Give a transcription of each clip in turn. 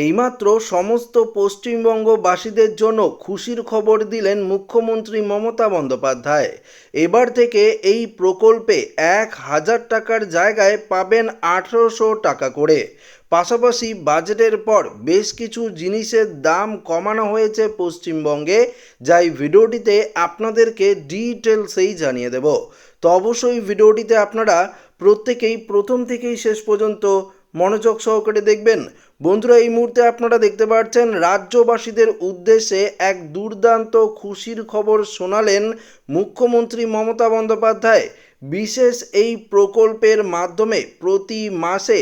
এইমাত্র সমস্ত পশ্চিমবঙ্গবাসীদের জন্য খুশির খবর দিলেন মুখ্যমন্ত্রী মমতা বন্দ্যোপাধ্যায়। এবার থেকে এই প্রকল্পে এক হাজার টাকার জায়গায় পাবেন আঠেরোশো টাকা করে। পাশাপাশি বাজেটের পর বেশ কিছু জিনিসের দাম কমানো হয়েছে পশ্চিমবঙ্গে। যাই ভিডিওটিতে আপনাদেরকে ডিটেলসেই জানিয়ে দেব। তো অবশ্যই ভিডিওটিতে আপনারা প্রত্যেকেই প্রথম থেকেই শেষ পর্যন্ত মনোযোগ সহকারে দেখবেন। বন্ধুরা, এই মুহূর্তে আপনারা দেখতে পাচ্ছেন, রাজ্যবাসীদের উদ্দেশ্যে এক দুর্দান্ত খুশির খবর শোনালেন মুখ্যমন্ত্রী মমতা বন্দ্যোপাধ্যায়। বিশেষ এই প্রকল্পের মাধ্যমে প্রতি মাসে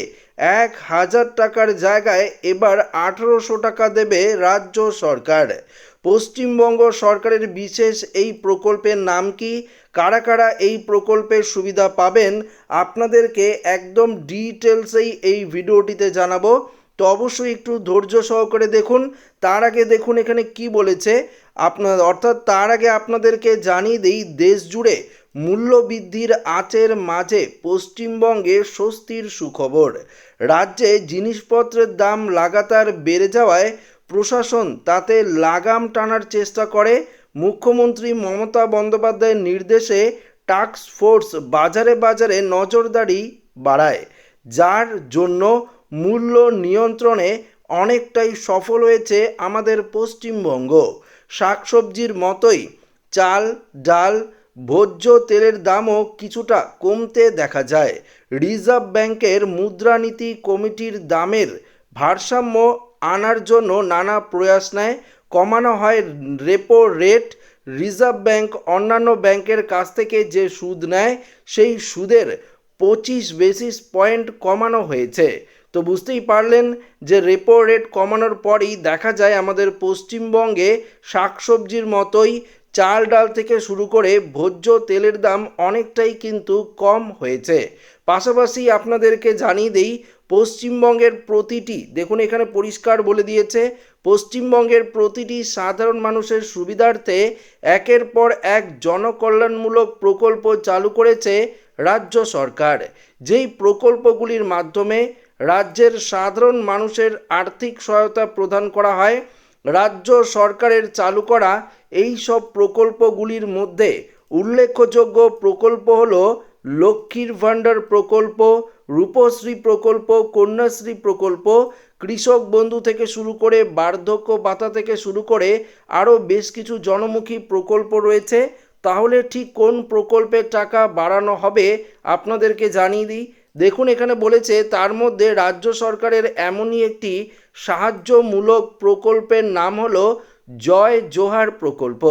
এক হাজার টাকার জায়গায় এবার আঠেরোশো টাকা দেবে রাজ্য সরকার। পশ্চিমবঙ্গ সরকারের বিশেষ এই প্রকল্পের নাম কি? কারা কারা এই প্রকল্পের সুবিধা পাবেন? আপনাদেরকে একদম ডিটেলসেই এই ভিডিওটিতে জানাব। তো অবশ্যই একটু ধৈর্য সহকারে দেখুন। তার আগে দেখুন এখানে কি বলেছে। আপনার, অর্থাৎ তার আগে আপনাদেরকে জানিয়ে দিই, দেশ জুড়ে মূল্যবৃদ্ধির আঁচের মাঝে পশ্চিমবঙ্গে স্বস্তির সুখবর। রাজ্যে জিনিসপত্রের দাম লাগাতার বেড়ে যাওয়ায় প্রশাসন তাতে লাগাম টানার চেষ্টা করে। মুখ্যমন্ত্রী মমতা বন্দ্যোপাধ্যায়ের নির্দেশে টাস্ক ফোর্স বাজারে বাজারে নজরদারি বাড়ায়, যার জন্য মূল্য নিয়ন্ত্রণে অনেকটাই সফল হয়েছে আমাদের পশ্চিমবঙ্গ। শাকসবজির মতোই চাল, ডাল, ভোজ্য তেলের দামও কিছুটা কমতে দেখা যায়। রিজার্ভ ব্যাংকের মুদ্রানীতি কমিটির দামের ভারসাম্য আনার জন্য নানা প্রয়াস নেয়। কমানো হয় রেপো রেট রিজার্ভ ব্যাংক অন্যান্য ব্যাংকের কাছ থেকে যে সুদ নেয়, সেই সুদের পঁচিশ বেসিস পয়েন্ট কমানো হয়েছে। তো বুঝতেই পারলেন যে রেপো রেট কমানোর পরই দেখা যায় আমাদের পশ্চিমবঙ্গে শাকসবজির মতোই চাল ডাল থেকে শুরু করে ভোজ্য তেলের দাম অনেকটাই কিন্তু কম হয়েছে। পাশাপাশি আপনাদেরকে জানিয়ে দেই পশ্চিমবঙ্গের প্রতিটি, দেখুন এখানে পরিষ্কার বলে দিয়েছে, পশ্চিমবঙ্গের প্রতিটি সাধারণ মানুষের সুবিধার্থে একের পর এক জনকল্যাণমূলক প্রকল্প চালু করেছে রাজ্য সরকার। যেই প্রকল্পগুলির মাধ্যমে রাজ্যের সাধারণ মানুষের আর্থিক সহায়তা প্রদান করা হয়, রাজ্য সরকারের চালু করা এই সব প্রকল্পগুলির মধ্যে উল্লেখযোগ্য প্রকল্প হল লক্ষ্মীর ভাণ্ডার প্রকল্প রূপশ্রী প্রকল্প, কন্যাশ্রী প্রকল্প, কৃষক বন্ধু থেকে শুরু করে বার্ধক্য ভাতা থেকে শুরু করে আরও বেশ কিছু জনমুখী প্রকল্প রয়েছে। তাহলে ঠিক কোন প্রকল্পের টাকা বাড়ানো হবে আপনাদেরকে জানিয়ে দিই। দেখুন, এখানে বলেছে, তার মধ্যে রাজ্য সরকারের এমনই একটি সাহায্যমূলক প্রকল্পের নাম হলো জয় জোহার প্রকল্প।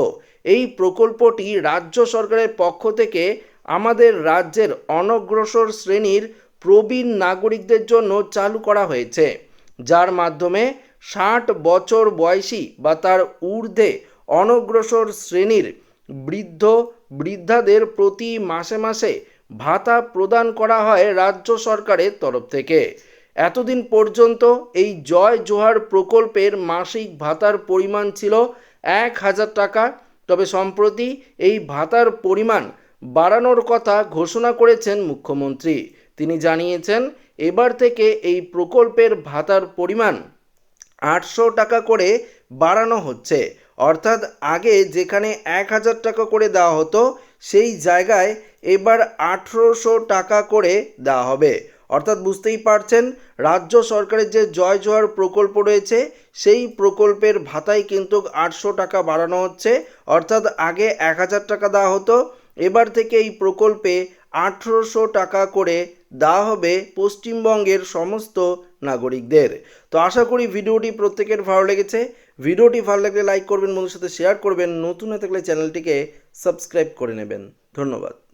এই প্রকল্পটি রাজ্য সরকারের পক্ষ থেকে আমাদের রাজ্যের অনগ্রসর শ্রেণির প্রবীণ নাগরিকদের জন্য চালু করা হয়েছে, যার মাধ্যমে ষাট বছর বয়সী বা তার ঊর্ধ্বে অনগ্রসর শ্রেণির বৃদ্ধ বৃদ্ধাদের প্রতি মাসে মাসে ভাতা প্রদান করা হয় রাজ্য সরকারের তরফ থেকে। এতদিন পর্যন্ত এই জয় জোহার প্রকল্পের মাসিক ভাতার পরিমাণ ছিল এক হাজার টাকা, তবে সম্প্রতি এই ভাতার পরিমাণ বাড়ানোর কথা ঘোষণা করেছেন মুখ্যমন্ত্রী। তিনি জানিয়েছেন, এবার থেকে এই প্রকল্পের ভাতার পরিমাণ আটশো টাকা করে বাড়ানো হচ্ছে। অর্থাৎ আগে যেখানে এক হাজার টাকা করে দেওয়া হতো, সেই জায়গায় এবার আঠেরোশো টাকা করে দেওয়া হবে। অর্থাৎ বুঝতেই পারছেন, রাজ্য সরকারের যে জয় জোয়ার প্রকল্প রয়েছে, সেই প্রকল্পের ভাতাই কিন্তু আটশো টাকা বাড়ানো হচ্ছে। অর্থাৎ আগে এক হাজার টাকা দেওয়া হতো, এবার থেকে এই প্রকল্পে আঠেরোশো টাকা করে দেওয়া হবে পশ্চিমবঙ্গের সমস্ত নাগরিকদের। তো আশা করি ভিডিওটি প্রত্যেকের ভালো লেগেছে। ভিডিওটি ভালো লাগলে লাইক করবেন বন্ধুর সাথে শেয়ার করবেন। নতুন হয়ে থাকলে চ্যানেলটিকে সাবস্ক্রাইব করে নেবেন। ধন্যবাদ।